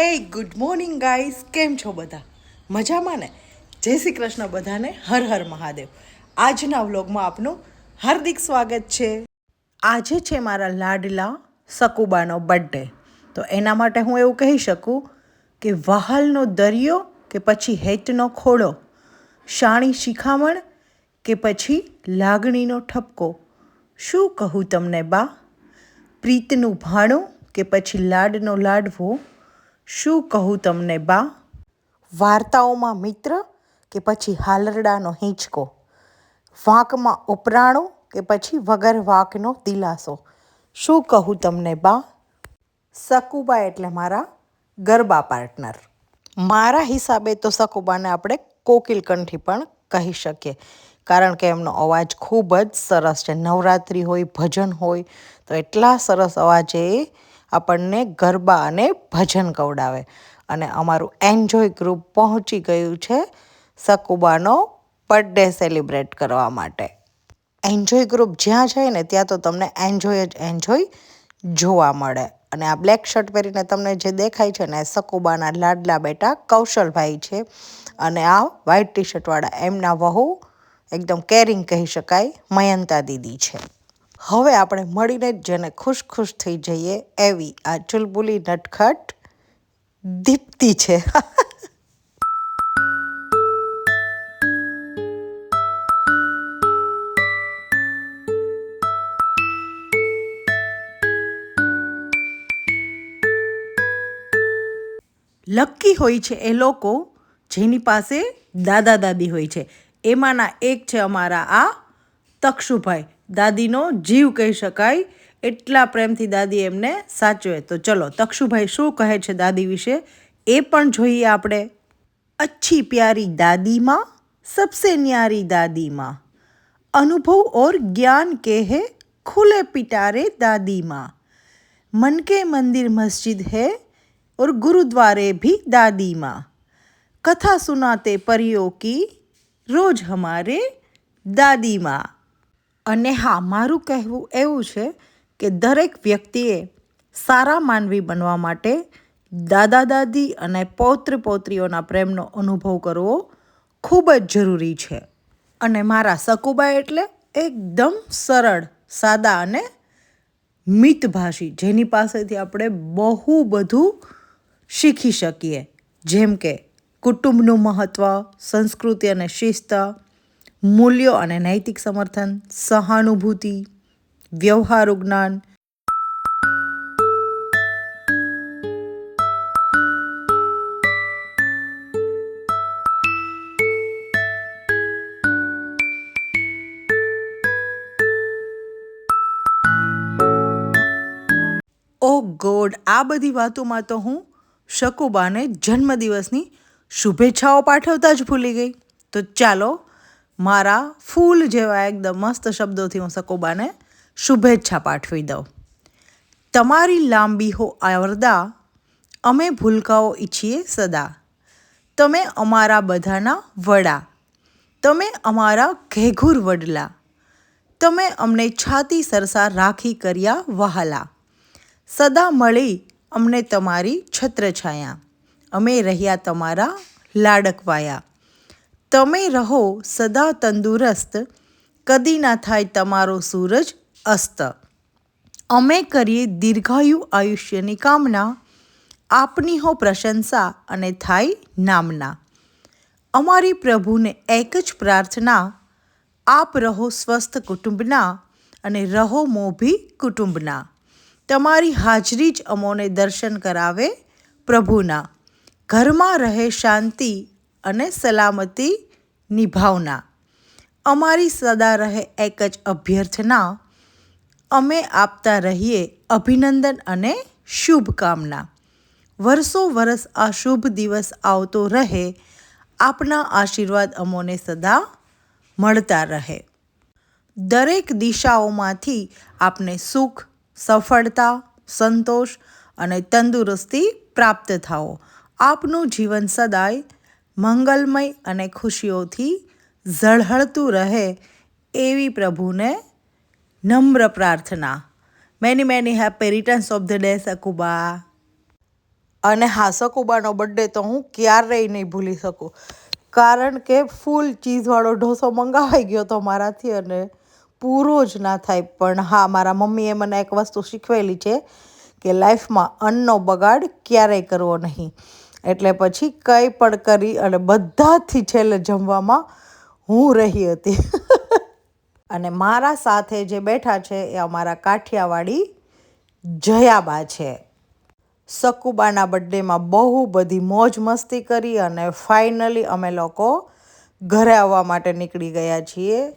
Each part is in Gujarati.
હે ગુડ મોર્નિંગ ગાઈસ કેમ છો બધા? મજામાં ને? જય શ્રી કૃષ્ણ બધાને. હર હર મહાદેવ. આજના વ્લોગમાં આપનું હાર્દિક સ્વાગત છે. આજે છે મારા લાડલા સકુબાનો બર્થડે તો એના માટે હું એવું કહી શકું કે વહાલનો દરિયો કે પછી હેતનો ખોળો, શાણી શિખામણ કે પછી લાગણીનો ઠપકો. શું કહું તમને બા? પ્રીતનું ભાણું કે પછી લાડનો લાડવો? શું કહું તમને, બા? વાર્તાઓમાં મિત્ર કે પછી હાલરડાનો હિંચકો? વાંકમાં ઉપરાણો કે પછી વગર વાંકનો દિલાસો? શું કહું તમને, બા? સકુબા એટલે મારા ગરબા પાર્ટનર. મારા હિસાબે તો સકુબાને આપણે કોકિલકંઠી પણ કહી શકીએ. કારણ કે એમનો અવાજ ખૂબ જ સરસ છે. નવરાત્રિ હોય, ભજન હોય, તો એટલા સરસ અવાજે આપણને ગરબા અને ભજન ગવડાવે. અને અમારું એન્જોય ગ્રુપ પહોંચી ગયું છે સકુબાનો બર્થડે સેલિબ્રેટ કરવા માટે. એન્જોય ગ્રુપ જ્યાં જાય ને ત્યાં તો તમને એન્જોય જ એન્જોય જોવા મળે. અને આ બ્લેક શર્ટ પહેરીને તમને જે દેખાય છે ને સકુબાના લાડલા બેટા કૌશલભાઈ છે. અને આ વ્હાઇટ ટી શર્ટવાળા એમના વહુ, એકદમ કેરિંગ કહી શકાય મયંતા દીદી છે. હવે આપણે મળીને જેને ખુશ ખુશ થઈ જઈએ એવી આ ચુલબુલી નટખટ દીપ્તિ છે. લક્કી હોય છે એ લોકો જેની પાસે દાદા દાદી હોય છે. એમાંના એક છે અમારા આ તક્ષુભાઈ. દાદીનો જીવ કહી શકાય એટલા પ્રેમથી દાદી એમને સાચવે તો ચલો તક્ષુભાઈ શું કહે છે દાદી વિશે એ પણ જોઈએ આપણે अच्छी प्यारी दादी माँ सबसे न्यारी दादी माँ अनुभव और ज्ञान के है खुले पिटारे दादी माँ मन के मंदिर मस्जिद है और गुरुद्वारे भी दादी माँ कथा सुनाते परियों की રોજ હમારે દાદી માં અને હા, મારું કહેવું એવું છે કે દરેક વ્યક્તિએ સારા માનવી બનવા માટે દાદા દાદી અને પૌત્ર પૌત્રીઓના પ્રેમનો અનુભવ કરવો ખૂબ જ જરૂરી છે. અને મારા સકુબા એટલે એકદમ સરળ, સાદા અને મિતભાષી જેની પાસેથી આપણે બહુ બધું શીખી શકીએ. જેમ કે કુટુંબનું મહત્ત્વ સંસ્કૃતિ અને શિસ્ત મૂલ્યો અને નૈતિક સમર્થન, સહાનુભૂતિ, વ્યવહારુ જ્ઞાન ઓ ગોડ, આ બધી વાતોમાં તો હું શકુબાને જન્મદિવસની શુભેચ્છાઓ પાઠવતા જ ભૂલી ગઈ. તો ચાલો મારા ફૂલ જેવા એકદમ મસ્ત શબ્દોથી હું સકોબાને શુભેચ્છા પાઠવી દઉં. તમારી લાંબી હો આવરદા, અમે ભૂલકાઓ ઈચ્છીએ સદા. તમે અમારા બધાના વડા. તમે અમારા ઘેઘુર વડલા. તમે અમને છાતી સરસા રાખી કર્યા વહાલા. સદા મળી અમને તમારી છત્રછાયા અમે રહ્યા તમારા લાડકવાયા. તમે રહો સદા તંદુરસ્ત. કદી ના થાય તમારો સૂરજ અસ્ત. અમે કરીએ દીર્ઘાયુ આયુષ્યની કામના. આપની હો પ્રશંસા અને થાય નામના. અમારી પ્રભુને એક જ પ્રાર્થના, આપ રહો સ્વસ્થ કુટુંબના અને રહો મોભી કુટુંબના. તમારી હાજરી જ અમોને દર્શન કરાવે પ્રભુના. ઘરમાં રહે શાંતિ અને સલામતી નિભાવના. અમારી સદા રહે એક જ અભ્યર્થના અમે આપતા રહીએ અભિનંદન અને શુભકામના. વર્ષો વર્ષ આ શુભ દિવસ આવતો રહે. આપના આશીર્વાદ અમોને સદા મળતા રહે. દરેક દિશાઓમાંથી આપને સુખ, સફળતા, સંતોષ અને તંદુરસ્તી પ્રાપ્ત થાઓ. આપનું જીવન સદાય મંગલમય અને ખુશીઓથી ઝળહળતું રહે એવી પ્રભુને નમ્ર પ્રાર્થના. Many many happy returns of the day સકુબા અને હા સકુબાનો બર્થડે તો હું ક્યારેય નહીં ભૂલી શકું. કારણ કે ફૂલ ચીઝવાળો ઢોસો મંગાવાઈ ગયો હતો મારાથી અને પૂરો જ ના થાય. પણ હા, મારા મમ્મીએ મને એક વસ્તુ શીખવેલી છે કે લાઈફમાં અન્નનો બગાડ ક્યારેય કરવો નહીં. એટલે પછી કંઈ પણ કરી અને બધાથી છેલ્લે જમવામાં હું રહી હતી. અને મારા સાથે જે બેઠા છે એ અમારા કાઠિયાવાડી જયાબા છે. સકુબાના બર્થડેમાં બહુ બધી મોજ મસ્તી કરી અને ફાઇનલી અમે લોકો ઘરે આવવા માટે નીકળી ગયા છીએ.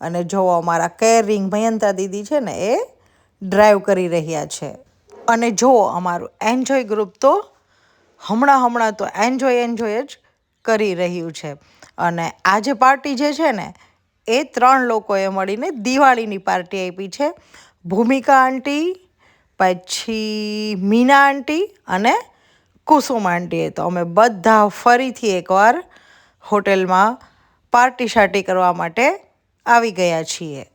અને જો અમારા કેરિંગ મયંતા દીદી છે ને એ ડ્રાઈવ કરી રહ્યા છે. અને જો અમારું એન્જોય ગ્રુપ તો હમણાં હમણાં તો એન્જોય એન્જોય જ કરી રહ્યું છે. અને આજે પાર્ટી જે છે ને, એ ત્રણ લોકોએ મળીને દિવાળીની પાર્ટી આપી છે. ભૂમિકા આંટી પછી મીના આંટી અને કુસુમ આંટીએ તો. અમે બધા ફરીથી એકવાર હોટેલમાં પાર્ટી શાર્ટી કરવા માટે આવી ગયા છીએ.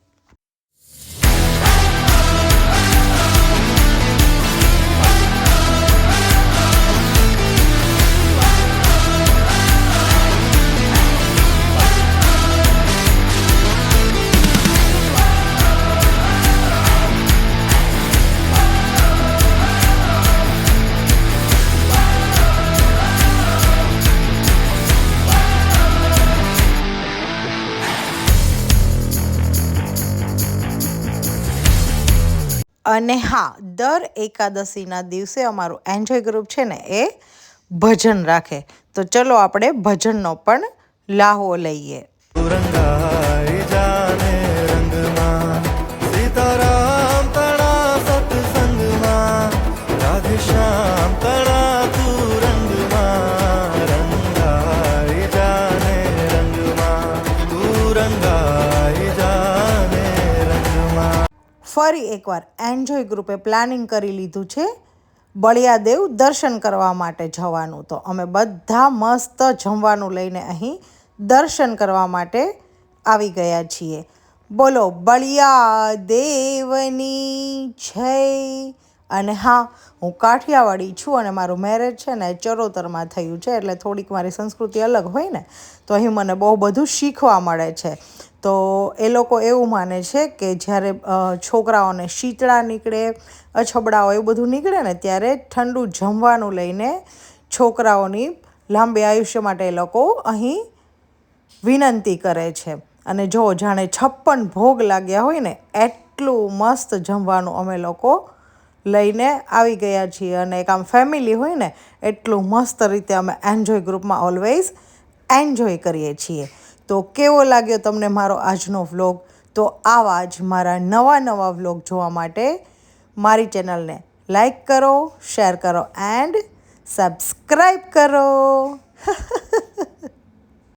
અને હા, દર એકાદશીના દિવસે અમારું એન્જોય ગ્રુપ છે ને એ ભજન રાખે. તો ચલો આપણે ભજનનો પણ લાહો લઈએ. ફરી એકવાર એન્જોય ગ્રુપે પ્લાનિંગ કરી લીધું છે બળિયાદેવ દર્શન કરવા માટે જવાનું. તો અમે બધા મસ્ત જમવાનું લઈને અહીં દર્શન કરવા માટે આવી ગયા છીએ. બોલો બળિયા દેવની જય. અને હા, હું કાઠિયાવાડી છું અને મારું મેરેજ છે ને ચરોતરમાં થયું છે, એટલે થોડીક મારી સંસ્કૃતિ અલગ હોય ને, તો અહીં મને બહુ બધું શીખવા મળે છે. તો એ લોકો એવું માને છે કે જ્યારે છોકરાઓને શીતળા નીકળે, અછબડાઓ એવું બધું નીકળે ને, ત્યારે ઠંડુ જમવાનું લઈને છોકરાઓની લાંબી આયુષ્ય માટે એ લોકો અહીં વિનંતી કરે છે. અને જો જાણે છપ્પન ભોગ લાગ્યા હોય ને, એટલું મસ્ત જમવાનું અમે લોકો લઈને આવી ગયા છીએ અને એક આમ ફેમિલી હોય ને, એટલું મસ્ત રીતે અમે એન્જોય ગ્રુપમાં ઓલવેઝ એન્જોય કરીએ છીએ. તો કેવો લાગ્યો તમને મારો આજનો વ્લોગ તો આવા જ મારા નવા નવા વ્લોગ જોવા માટે મારી ચેનલને લાઈક કરો શેર કરો એન્ડ સબસ્ક્રાઈબ કરો.